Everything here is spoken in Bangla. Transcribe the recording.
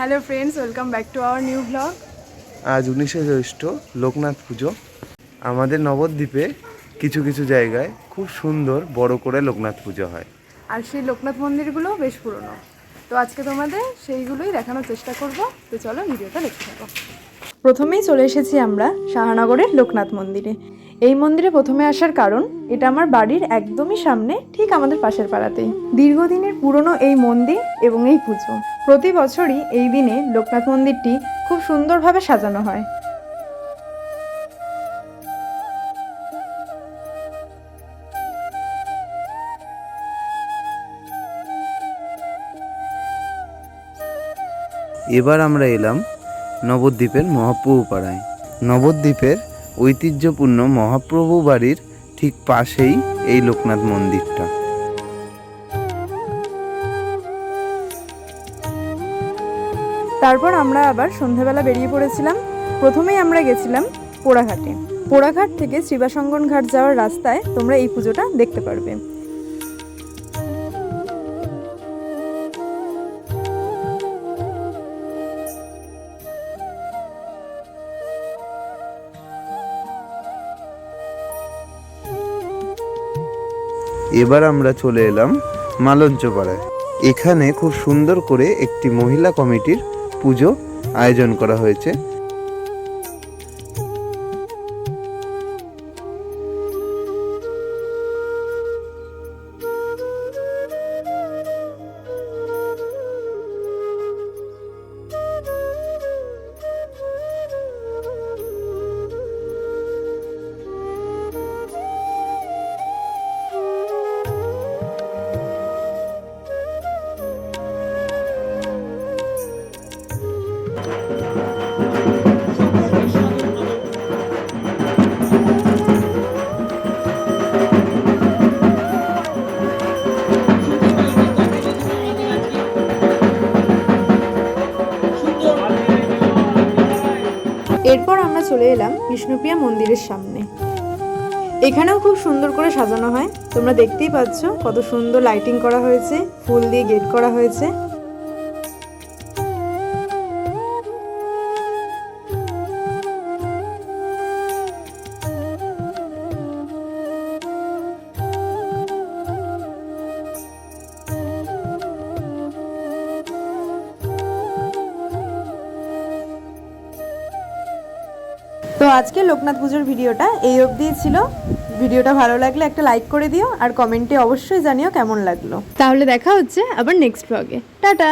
Hello friends welcome back to our new blog আজ উনিশে জ্যৈষ্ঠ লোকনাথ পুজো। আমাদের নবদ্বীপে কিছু কিছু জায়গায় খুব সুন্দর বড় করে লোকনাথ পুজো হয়। আর সেই লোকনাথ মন্দিরগুলো বেশ পুরনো। তো আজকে তোমাদের সেইগুলোই দেখানোর চেষ্টা করব। তো চলো ভিডিওটা দেখতে থাকো। প্রথমেই চলে এসেছি আমরা শাহানগরের লোকনাথ মন্দিরে। এই মন্দিরে প্রথমে আসার কারণ, এটা আমার বাড়ির একদমই সামনে, ঠিক আমাদের পাশের পাড়াতেই। দীর্ঘদিনের পুরনো এই মন্দির এবং এই পুজো, প্রতি বছরই এই দিনে লোকনাথ মন্দিরটি খুব সুন্দরভাবে সাজানো হয়। এবার আমরা এলাম নবদ্বীপের মহাপ্রভু পাড়ায় নবদ্বীপের ঐতিহ্যপূর্ণ মহাপ্রভু বাড়ির ঠিক পাশেই এই লোকনাথ মন্দিরটা। তারপর আমরা আবার সন্ধ্যাবেলা বেরিয়ে পড়েছিলাম। প্রথমেই আমরা গেছিলাম পোড়াঘাটে। পোড়াঘাট থেকে শ্রীবাসঙ্গন ঘাট যাওয়ার রাস্তায় তোমরা এই পুজোটা দেখতে পারবে। এবার আমরা চলে এলাম মালঞ্চ পাড়ায় এখানে খুব সুন্দর করে একটি মহিলা কমিটির পুজো আয়োজন করা হয়েছে। এরপর আমরা চলে এলাম বিষ্ণুপ্রিয়া মন্দিরের সামনে। এখানেও খুব সুন্দর করে সাজানো হয়। তোমরা দেখতেই পাচ্ছ কত সুন্দর লাইটিং করা হয়েছে, ফুল দিয়ে গেট করা হয়েছে। আজকে লোকনাথ পুজোর ভিডিওটা এই অবধিই ছিল। ভিডিওটা ভালো লাগলে একটা লাইক করে দিও আর কমেন্টে অবশ্যই জানিও কেমন লাগল। তাহলে দেখা হচ্ছে আবার নেক্সট ব্লগে টাটা!